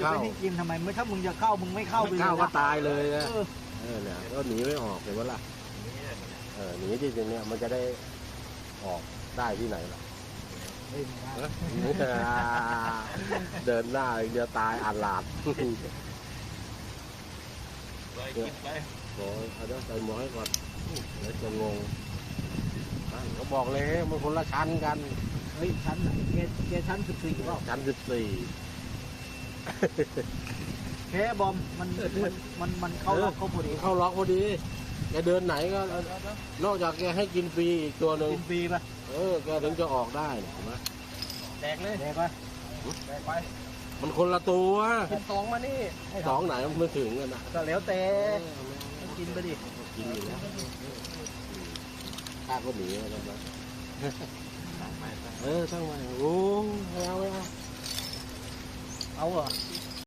จะไปให้กินทำไมไม่ถ้ามึงจะเข้ามึงไม่เข้าไปไม่เลยเข้าก็นะตายเลยนะเออเออเนี่ยก็หนีไม่ออกเห็นไหมล่ะเออหนีที่ตรงเนี้ยมันจะได้ออกได้ที่ไหนล่ะ เฮ้ยมึงนะเดินหน้าอีกเดียวตายอาลาดไปกินไปบอกเอาเดี๋ยวใส่หมวกให้ก่อนเดี๋ยวจะงงอะก็บอกเลยมันคนละชั้นกันเฮ้ยชั้นไหนแกแกชั้นสิบสี่เปล่าชั้นสิบสี่ แค่บอมมันมันมันมันเข้าล็อกเข้าพอดีเข้าล็อกพอดีแกเดินไหนก็นอกจากแกให้กินฟรีอีกตัวหนึ่งกินฟรีป่ะเออแกถึงจะออกได้เนี่ยเห็นไหมแดกเลยแดกป่ะแดกไปมันคนละตัวกินสองมานี่สองไหนมันไม่ถึงกันนะก็แล้วแต่เออกินไปดิกินอยู่แล้วข้าก็หนีแล้วนะเออทั้งวันโอ้ 打我啊